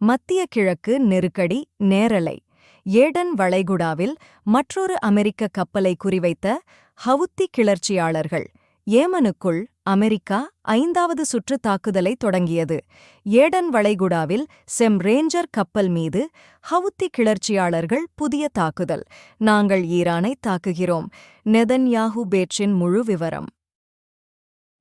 மத்திய கிழக்கு நெருக்கடி நேரலை. ஏடன் வளைகுடாவில் மற்றொரு அமெரிக்க கப்பலை குறிவைத்த ஹவுத்தி கிளர்ச்சியாளர்கள். ஏமனுக்குள் அமெரிக்கா ஐந்தாவது சுற்று தாக்குதலை தொடங்கியது. ஏடன் வளைகுடாவில் செம் ரேஞ்சர் கப்பல் மீது ஹவுத்தி கிளர்ச்சியாளர்கள் புதிய தாக்குதல். நாங்கள் ஈரானை தாக்குகிறோம். நெதன்யாஹு பேட்சின் முழு விவரம்.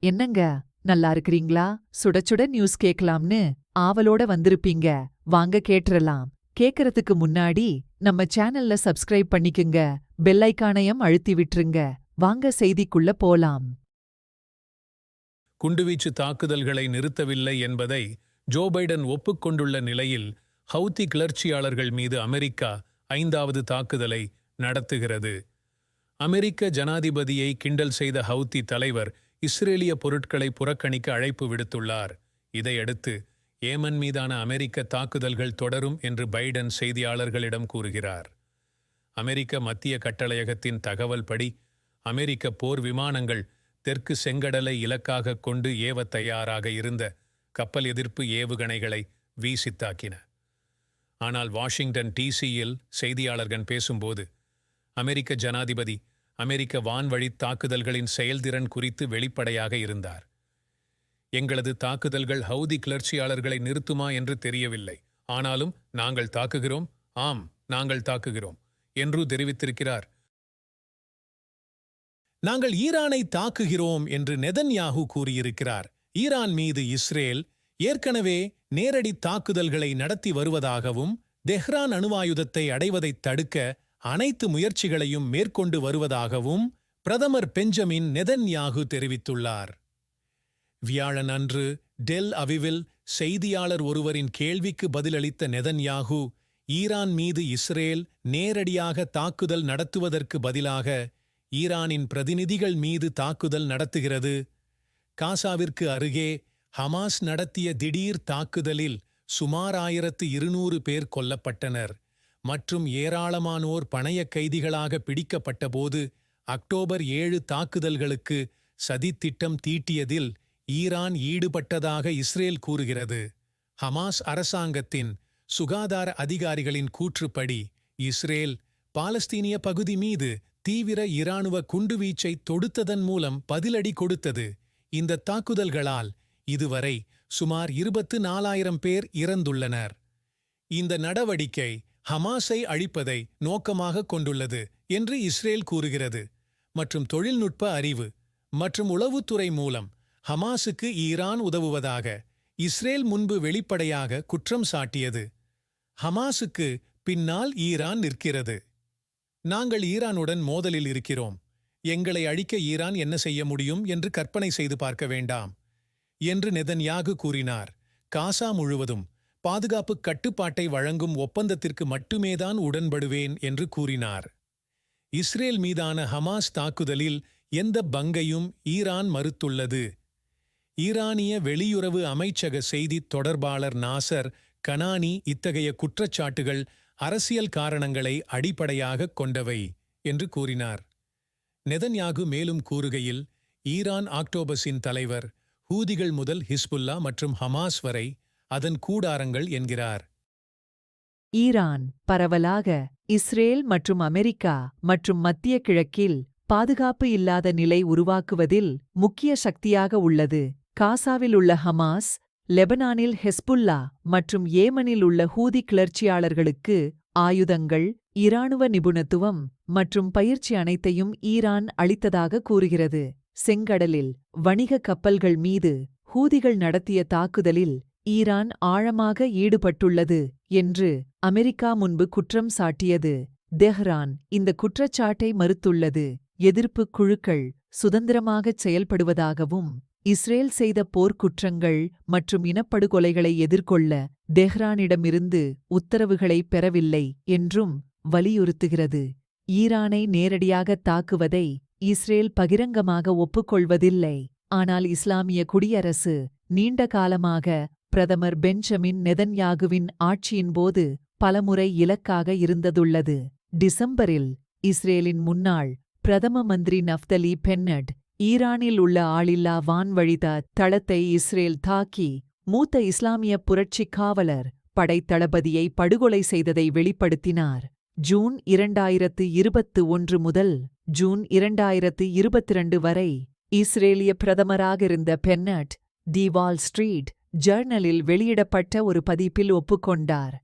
என்னங்க? நல்லா இருக்கிறீங்களா? சுட சுட நியூஸ் கேட்கலாம்னு ஆவலோட வந்திருப்பீங்க. வாங்க கேட்டுறலாம். கேக்கறதுக்கு முன்னாடி நம்ம சேனல்ல சப்ஸ்கிரைப் பண்ணிக்குங்க. பெல் அழுத்தி விட்டுருங்க. வாங்க செய்திக்குள்ள போலாம். குண்டுவீச்சு தாக்குதல்களை நிறுத்தவில்லை என்பதை ஜோ பைடன் ஒப்புக்கொண்டுள்ள நிலையில் ஹவுத்தி கிளர்ச்சியாளர்கள் மீது அமெரிக்கா ஐந்தாவது தாக்குதலை நடத்துகிறது. அமெரிக்க ஜனாதிபதியை கிண்டல் செய்த ஹவுத்தி தலைவர் இஸ்ரேலிய பொருட்களை புறக்கணிக்க அழைப்பு விடுத்துள்ளார். இதையடுத்து ஏமன் மீதான அமெரிக்க தாக்குதல்கள் தொடரும் என்று பைடன் செய்தியாளர்களிடம் கூறுகிறார். அமெரிக்க மத்திய கட்டளையகத்தின் தகவல் படி அமெரிக்க போர் விமானங்கள் தெற்கு செங்கடலை இலக்காக கொண்டு ஏவ தயாராக இருந்த கப்பல் எதிர்ப்பு ஏவுகணைகளை வீசித்தாக்கின. ஆனால் வாஷிங்டன் டிசியில் செய்தியாளர்கள் பேசும்போது அமெரிக்க ஜனாதிபதி அமெரிக்க வான்வழி தாக்குதல்களின் செயல்திறன் குறித்து வெளிப்படையாக இருந்தார். எங்களது தாக்குதல்கள் ஹவுதி கிளர்ச்சியாளர்களை நிறுத்துமா என்று தெரியவில்லை. ஆனாலும் நாங்கள் தாக்குகிறோம். ஆம் நாங்கள் தாக்குகிறோம் என்று தெரிவித்திருக்கிறார். நாங்கள் ஈரானை தாக்குகிறோம் என்று நெதன்யாகு கூறியிருக்கிறார். ஈரான் மீது இஸ்ரேல் ஏற்கனவே நேரடி தாக்குதல்களை நடத்தி வருவதாகவும் தெஹ்ரான் அணுவாயுதத்தை அடைவதைத் தடுக்க அனைத்து முயற்சிகளையும் மேற்கொண்டு வருவதாகவும் பிரதமர் பெஞ்சமின் நெதன்யாகு தெரிவித்துள்ளார். வியாழன் அன்று டெல் அவிவில் செய்தியாளர் ஒருவரின் கேள்விக்கு பதிலளித்த நெதன்யாகு ஈரான் மீது இஸ்ரேல் நேரடியாக தாக்குதல் நடத்துவதற்கு பதிலாக ஈரானின் பிரதிநிதிகள் மீது தாக்குதல் நடத்துகிறது. காசாவிற்கு அருகே ஹமாஸ் நடத்திய திடீர் தாக்குதலில் சுமார் ஆயிரத்து இருநூறு பேர் கொல்லப்பட்டனர் மற்றும் ஏராளமானோர் பணையக் கைதிகளாக பிடிக்கப்பட்டபோது அக்டோபர் ஏழு தாக்குதல்களுக்கு சதித்திட்டம் தீட்டியதில் ஈரான் ஈடுபட்டதாக இஸ்ரேல் கூறுகிறது. ஹமாஸ் அரசாங்கத்தின் சுகாதார அதிகாரிகளின் கூற்றுப்படி இஸ்ரேல் பாலஸ்தீனிய பகுதி மீது தீவிர இராணுவ குண்டுவீச்சை தொடுத்ததன் மூலம் பதிலடி கொடுத்தது. இந்த தாக்குதல்களால் இதுவரை சுமார் இருபத்து நாலாயிரம் பேர் இறந்துள்ளனர். இந்த நடவடிக்கை ஹமாஸை அழிப்பதை நோக்கமாக கொண்டுள்ளது என்று இஸ்ரேல் கூறுகிறது. மற்றும் தொழில்நுட்ப அறிவு மற்றும் உளவுத்துறை மூலம் ஹமாஸுக்கு ஈரான் உதவுவதாக இஸ்ரேல் முன்பு வெளிப்படையாக குற்றம் சாட்டியது. ஹமாஸுக்கு பின்னால் ஈரான் நிற்கிறது. நாங்கள் ஈரானுடன் மோதலில் இருக்கிறோம். எங்களை அழிக்க ஈரான் என்ன செய்ய முடியும் என்று கற்பனை செய்து பார்க்க வேண்டாம் என்று நெதன்யாகு கூறினார். காசா முழுவதும் பாதுகாப்பு கட்டுப்பாட்டை வழங்கும் ஒப்பந்தத்திற்கு மட்டுமேதான் உடன்படுவேன் என்று கூறினார். இஸ்ரேல் மீதான ஹமாஸ் தாக்குதலில் எந்த பங்கையும் ஈரான் மறுத்துள்ளது. ஈரானிய வெளியுறவு அமைச்சக செய்தித் தொடர்பாளர் நாசர் கனானி இத்தகைய குற்றச்சாட்டுகள் அரசியல் காரணங்களை அடிப்படையாகக் கொண்டவை என்று கூறினார். நெதன்யாகு மேலும் கூறுகையில் ஈரான் ஆக்டோபஸின் தலைவர் ஹூதிகள் முதல் ஹிஸ்புல்லா மற்றும் ஹமாஸ் வரை அதன் கூடாரங்கள் என்கிறார். ஈரான் பரவலாக இஸ்ரேல் மற்றும் அமெரிக்கா மற்றும் மத்திய கிழக்கில் பாதுகாப்பு இல்லாத நிலை உருவாக்குவதில் முக்கிய சக்தியாக உள்ளது. காசாவில் உள்ள ஹமாஸ் லெபனானில் ஹெஸ்புல்லா மற்றும் ஏமனில் உள்ள ஹூதி கிளர்ச்சியாளர்களுக்கு ஆயுதங்கள் இராணுவ நிபுணத்துவம் மற்றும் பயிற்சி அனைத்தையும் ஈரான் அளித்ததாக கூறுகிறது. செங்கடலில் வணிக கப்பல்கள் மீது ஹூதிகள் நடத்திய தாக்குதலில் ஈரான் ஆழமாக ஈடுபட்டுள்ளது என்று அமெரிக்கா முன்பு குற்றம் சாட்டியது. தெஹ்ரான் இந்த குற்றச்சாட்டை மறுத்துள்ளது. எதிர்ப்புக் குழுக்கள் சுதந்திரமாகச் செயல்படுவதாகவும் இஸ்ரேல் செய்த போர்க்குற்றங்கள் மற்றும் இனப்படுகொலைகளை எதிர்கொள்ள தெஹ்ரானிடமிருந்து உத்தரவுகளை பெறவில்லை என்றும் வலியுறுத்துகிறது. ஈரானை நேரடியாக தாக்குவதை இஸ்ரேல் பகிரங்கமாக ஒப்புக்கொள்வதில்லை. ஆனால் இஸ்லாமிய குடியரசு நீண்ட காலமாக பிரதமர் பெஞ்சமின் நெதன்யாகுவின் ஆட்சியின்போது பலமுறை இலக்காக இருந்ததுள்ளது. டிசம்பரில் இஸ்ரேலின் முன்னாள் பிரதம மந்திரி நஃப்தலி பென்னட் ஈரானில் உள்ள ஆளில்லா வான்வழித தளத்தை இஸ்ரேல் தாக்கி மூத்த இஸ்லாமிய புரட்சிக் காவலர் படைத்தளபதியை படுகொலை செய்ததை வெளிப்படுத்தினார். ஜூன் இரண்டாயிரத்து இருபத்து ஒன்று முதல் ஜூன் இரண்டாயிரத்து இருபத்திரண்டு வரை இஸ்ரேலிய பிரதமராக இருந்த பென்னட் தி வால் ஸ்ட்ரீட் ஜர்னலில் வெளியிடப்பட்ட ஒரு பதிப்பில் ஒப்புக்கொண்டார்.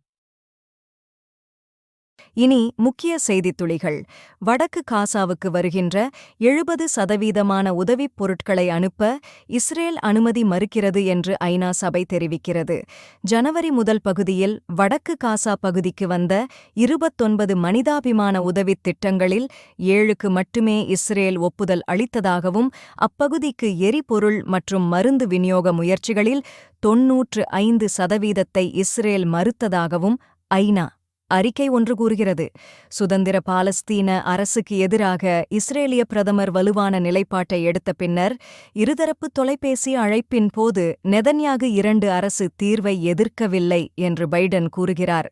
இனி முக்கிய செய்தித் துளிகள் வடக்கு காசாவுக்கு வருகின்ற எழுபது சதவீதமான உதவிப் பொருட்களை அனுப்ப இஸ்ரேல் அனுமதி மறுக்கிறது என்று ஐநா சபை தெரிவிக்கிறது. ஜனவரி முதல் பகுதியில் வடக்கு காசா பகுதிக்கு வந்த இருபத்தொன்பது மனிதாபிமான உதவித் திட்டங்களில் ஏழுக்கு மட்டுமே இஸ்ரேல் ஒப்புதல் அளித்ததாகவும் அப்பகுதிக்கு எரிபொருள் மற்றும் மருந்து விநியோக முயற்சிகளில் தொன்னூற்று ஐந்து சதவீதத்தை இஸ்ரேல் மறுத்ததாகவும் ஐநா அறிக்கை ஒன்று கூறுகிறது. சுதந்திர பாலஸ்தீன அரசுக்கு எதிராக இஸ்ரேலிய பிரதமர் வலுவான நிலைப்பாட்டை எடுத்த பின்னர் இருதரப்பு தொலைபேசி அழைப்பின் போது நெதன்யாகு இரண்டு அரசு தீர்வை எதிர்க்கவில்லை என்று பைடன் கூறுகிறார்.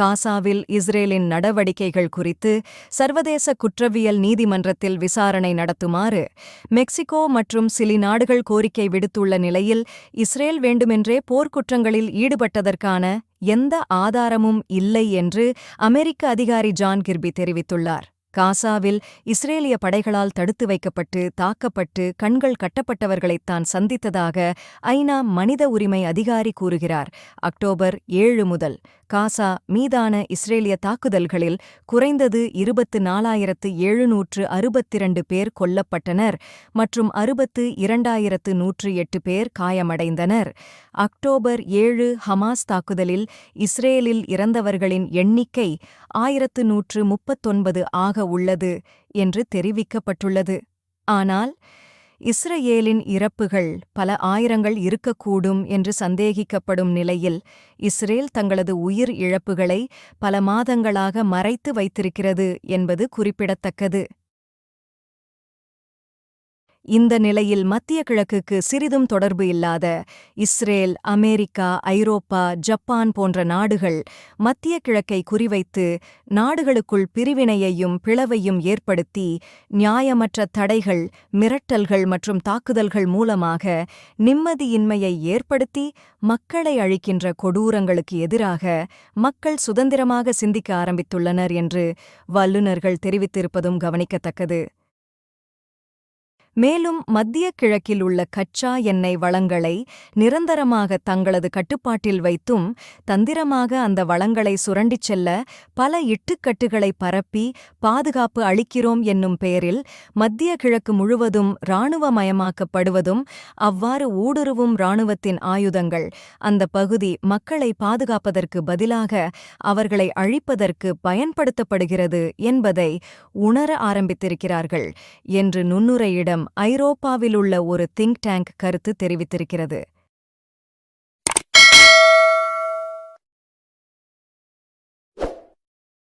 காசாவில் இஸ்ரேலின் நடவடிக்கைகள் குறித்து சர்வதேச குற்றவியல் நீதிமன்றத்தில் விசாரணை நடத்துமாறு மெக்சிகோ மற்றும் சிலி நாடுகள் கோரிக்கை விடுத்துள்ள நிலையில் இஸ்ரேல் வேண்டுமென்றே போர்க்குற்றங்களில் ஈடுபட்டதற்கான எந்த ஆதாரமும் இல்லை என்று அமெரிக்க அதிகாரி ஜான் கிர்பி தெரிவித்துள்ளார். காசாவில் இஸ்ரேலிய படைகளால் தடுத்து வைக்கப்பட்டு தாக்கப்பட்டு கண்கள் கட்டப்பட்டவர்களைத் தான் சந்தித்ததாக ஐநா மனித உரிமை அதிகாரி கூறுகிறார். அக்டோபர் ஏழு முதல் காசா மீதான இஸ்ரேலிய தாக்குதல்களில் குறைந்தது இருபத்து நாலாயிரத்து எழுநூற்று அறுபத்திரண்டு பேர் கொல்லப்பட்டனர் மற்றும் அறுபத்து இரண்டாயிரத்து நூற்று எட்டு பேர் காயமடைந்தனர். அக்டோபர் ஏழு ஹமாஸ் தாக்குதலில் இஸ்ரேலில் இறந்தவர்களின் எண்ணிக்கை ஆயிரத்து நூற்று முப்பத்தொன்பது ஆக உள்ளது என்று தெரிவிக்கப்பட்டுள்ளது. ஆனால் இஸ்ரேலின் இறப்புகள் பல ஆயிரங்கள் இருக்கக்கூடும் என்று சந்தேகிக்கப்படும் நிலையில் இஸ்ரேல் தங்களது உயிர் இழப்புகளை பல மாதங்களாக மறைத்து வைத்திருக்கிறது என்பது குறிப்பிடத்தக்கது. இந்த நிலையில் மத்திய கிழக்குக்கு சிறிதும் தொடர்பு இல்லாத இஸ்ரேல் அமெரிக்கா ஐரோப்பா ஜப்பான் போன்ற நாடுகள் மத்திய கிழக்கை குறிவைத்து நாடுகளுக்குள் பிரிவினையையும் பிளவையும் ஏற்படுத்தி நியாயமற்ற தடைகள் மிரட்டல்கள் மற்றும் தாக்குதல்கள் மூலமாக நிம்மதியின்மையை ஏற்படுத்தி மக்களை அழிக்கின்ற கொடூரங்களுக்கு எதிராக மக்கள் சுதந்திரமாக சிந்திக்க ஆரம்பித்துள்ளனர் என்று வல்லுநர்கள் தெரிவித்திருப்பதும் கவனிக்கத்தக்கது. மேலும் மத்திய கிழக்கில் உள்ள கச்சா எண்ணெய் வளங்களை நிரந்தரமாக தங்களது கட்டுப்பாட்டில் வைத்தும் தந்திரமாக அந்த வளங்களை சுரண்டிச் செல்ல பல இட்டுக்கட்டுகளை பரப்பி பாதுகாப்பு அளிக்கிறோம் என்னும் பெயரில் மத்திய கிழக்கு முழுவதும் இராணுவமயமாக்கப்படுவதும் அவ்வாறு ஊடுருவும் இராணுவத்தின் ஆயுதங்கள் அந்த பகுதி மக்களை பாதுகாப்பதற்கு பதிலாக அவர்களை அழிப்பதற்கு பயன்படுத்தப்படுகிறது என்பதை உணர ஆரம்பித்திருக்கிறார்கள் என்று நுண்ணுரையிடம் ஐரோப்பாவிலுள்ள ஒரு திங்க் டேங்க் கருத்து தெரிவித்திருக்கிறது.